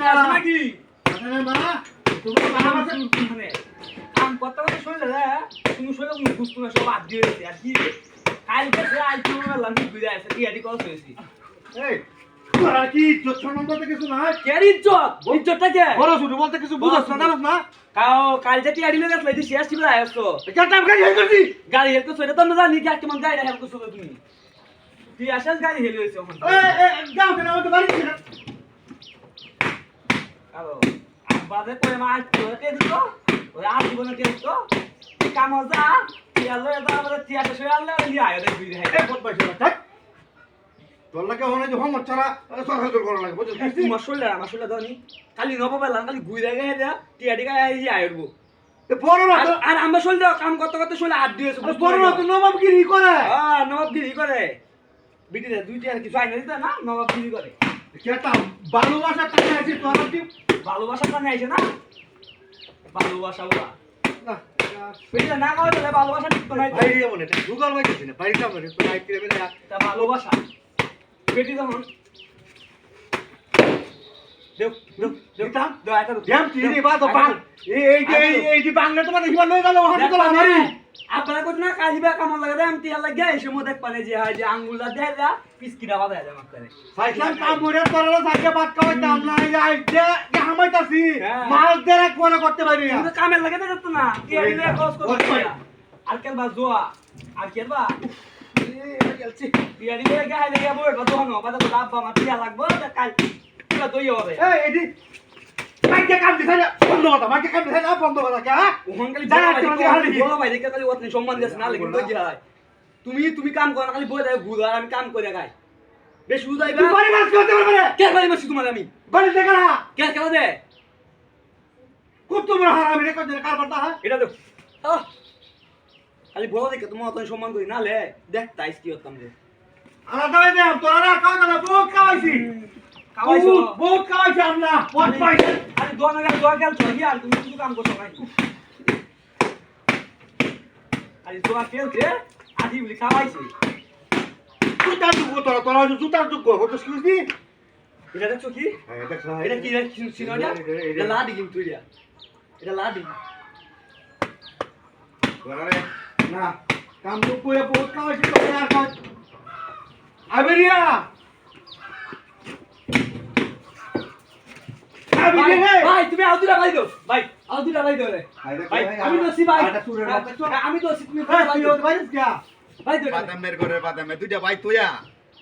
নাকি? আরে মা তুমি বাবা আছে মানে কাম করতে করতে শুনলে রে তুমি শুনলে তুমি বুঝতো না সব বাদ দিয়ে দিয়েছি আর কি কালকে সে আজ তুমি লাঞ্চ ঘুরে আসে কি আদি কল হয়েছি এই কি ইজ্জত কিছু নাই কেন ইজ্জত ইজ্জতটা কে বড় ছোট বলতে কিছু বুঝছ না না কাও কাল যে টিয়াডি লেগে গেছিল শেষ ছিল আসছো করছি গাড়ি হেলতে সইটা তো জানি কি কেমন গাড়ি হেলতে সইলে তুমি তুই আসেন গাড়ি হেলি যাও কেন আমাকে বাড়ি ছিল কালো বাদে করে মা তোর কে দিত? ওই আর জীবনে কে দিত? কাম যা টিয়া লয়ে যা আমাদের টিয়া শেষ হয়ে আনলে ইয়া আয় দেখ বুঝি এই বদ পাইছে থাক। তোর লাগে হনে যে হোমওয়ার্ক ছাড়া সরকার তোর করা লাগে বুঝছিস? তোমার শরীরে আমার শরীরে দাও নি। খালি নব পেলাম খালি ঘুরে গেছে দেয়া টিয়াডি গায়ে ইয়া আইবো এ বড় না আর আমরা শরীরে কাম করতে করতে শরীরে আট দিয়েছে আরে বড় না তো নবাব গিরি করে। হ্যাঁ নবাবগিরি করে। বিটিতে দুইটা আর কিছু আইনা দিতে না নবাবগিরি করে। কেটা ভালোবাসা টাকা আছে তোর ভালোবাসা আইছে না ভালোবাসা ওরা না বিটিতে না খাওয়া তাহলে ভালোবাসা ঠিক গুগল ভাই কিছু না বাড়ি কাম করে তো আইতে রে না। তা ভালোবাসা। বেটি যখন দেখ দেখ দেখ। এটা? দেখ এটা ধ্যান কি রে বা তো বাং এই এই এই এই বাংলা তোমার হিবার লই গেল ওখানে তো আমারই আপনারা কত না কাজিবা কামন লাগে আমি লাগে এসে মো দেখ যে হয় যে আঙ্গুলটা দেয় যা পিসকিটা বাদা যায় মাত্রে সাইকেল কাম করে তোরা সাইকেল বাদ খাওয়াই দাম না এই হ্যাঁ। মাল দেরা কোন করতে পারি না। কিন্তু কামের লাগে দেখত না। কি করতে আর কেন বা জোয়া। আর কেন বা বিয়ারি করে গায় লাগে বই বা দোহানো বা তো লাভ বা মাতিয়া লাগবো কাল পুরা দই হবে। এই এডি মাইকে কাম দিছাই না বন্ধ কথা মাইকে কাম দিছাই না বন্ধ কথা কে ওখান খালি যা, বড় তোমাকে ভাই দেখে খালি সম্মান না হয়। তুমি তুমি কাম করো না, খালি বই দেয় ভুল আর আমি কাম করে গাই বেশ বাড়ি মাছ করতে পারবে কে বাড়ি তোমার আমি? বাড়ি দেখা না কে কেন দে? খুব তোমার হারামি রে কত কার বাতা হ্যাঁ এটা দেখ! খালি বড় দেখে তোমার অত সম্মান করি না লে? দেখ তাইস কি হতাম রে। আলাদা হয়ে যাও তোরা না খাওয়া না বহুত খাওয়াইছি। খাওয়াইছো? বহুত খাওয়াইছি আমরা পথ পাইছি আরে দোয়া না দোয়া গেল তো আর তুমি কিছু কাম করছ নাই আরে দোয়া খেলছে আজি বলি খাওয়াইছি। জুতার যুগ তোরা তোরা হচ্ছে জুতার যুগ হতো শুনছি এটা দেখছ কি? হ্যাঁ দেখছ। এটা কি সিনোটা এটা লাডি কিন্তু এটা। এটা লাডি না। কাম তো করে আর খাওয়াই আবেরিয়া! ভাই তুমি আউ দুটা ভাই দাও। ভাই আউ দুটা ভাই দাও রে। ভাই আমি তো সি ভাই। তো আমি তো সি তুমি হ্যাঁ ভাই ভাই দাও। বাদামের ঘরে বাদামে দুইটা ভাই তোয়া